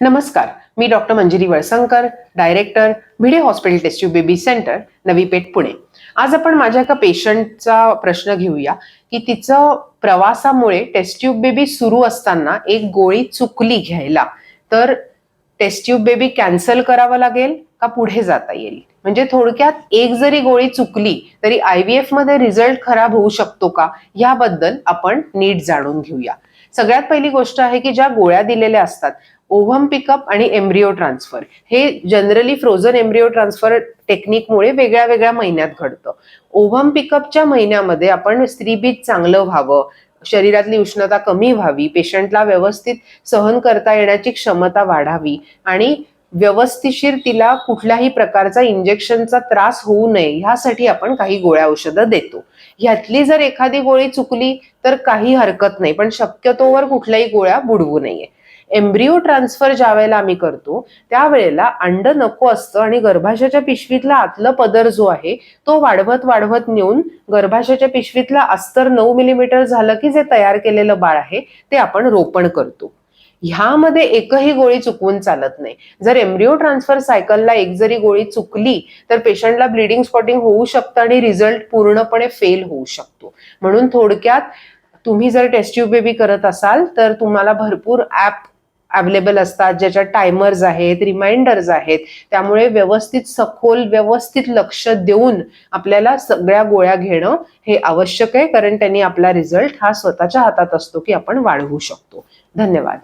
नमस्कार मी doctor Manjiri Walsankar director Bhide hospital test tube baby centre Navi Peth Pune. आज आपण माझ्या एका पेशंटचा प्रश्न घेऊया की तिचं प्रवासामुळे टेस्ट्यूब बेबी सुरू असताना एक गोळी चुकली घ्यायला. तर टेस्ट्यूब बेबी कॅन्सल करावं लागेल का पुढे जाता येईल? म्हणजे थोडक्यात एक जरी गोळी चुकली तरी आय व्ही एफमध्ये रिझल्ट खराब होऊ शकतो का? याबद्दल आपण नीट जाणून घेऊया. सगळ्यात पहिली गोष्ट आहे की ज्या गोळ्या दिलेल्या असतात ओव्हम पिकअप आणि एम्ब्रिओ ट्रान्सफर. हे जनरली फ्रोझन एम्ब्रिओ ट्रान्सफर टेक्निकमुळे वेगळ्या वेगळ्या महिन्यात घडतं. ओव्हम पिकअपच्या महिन्यामध्ये आपण स्त्रीबीज चांगलं व्हावं शरीरातली उष्णता कमी व्हावी पेशंटला व्यवस्थित सहन करता येण्याची क्षमता वाढावी आणि व्यवस्थिशीर तिला कुठल्याही प्रकारचा इंजेक्शनचा त्रास होऊ नये ह्यासाठी आपण काही गोळ्या औषधं देतो. ह्यातली जर एखादी गोळी चुकली तर काही हरकत नाही पण शक्यतोवर कुठल्याही गोळ्या बुडवू नये. एम्ब्रिओ ट्रान्सफर ज्या वेळेला आम्ही करतो त्यावेळेला अंड नको असतं आणि गर्भाशयाच्या पिशवीतला आतलं पदर जो आहे तो वाढवत वाढवत नेऊन गर्भाशयाच्या पिशवीतला अस्तर नऊ मिलीमीटर झालं की जे तयार केलेलं बाळ आहे ते आपण रोपण करतो. ह्यामध्ये एकही गोळी चुकवून चालत नाही. जर एम्ब्रिओ ट्रान्सफर सायकलला एक जरी गोळी चुकली तर पेशंटला ब्लिडिंग स्पॉटिंग होऊ शकतं आणि रिझल्ट पूर्णपणे फेल होऊ शकतो. म्हणून थोडक्यात तुम्ही जर टेस्ट्यूब बेबी करत असाल तर तुम्हाला भरपूर ॲप अवेलेबल असतात ज्याच्यात टायमर्स आहेत रिमाइंडर्स आहेत. त्यामुळे व्यवस्थित सखोल व्यवस्थित लक्ष देऊन आपल्याला सगळ्या गोळ्या घेणं हे आवश्यक आहे कारण त्यांनी आपला रिझल्ट हा स्वतःच्या हातात असतो की आपण वाढवू शकतो. धन्यवाद.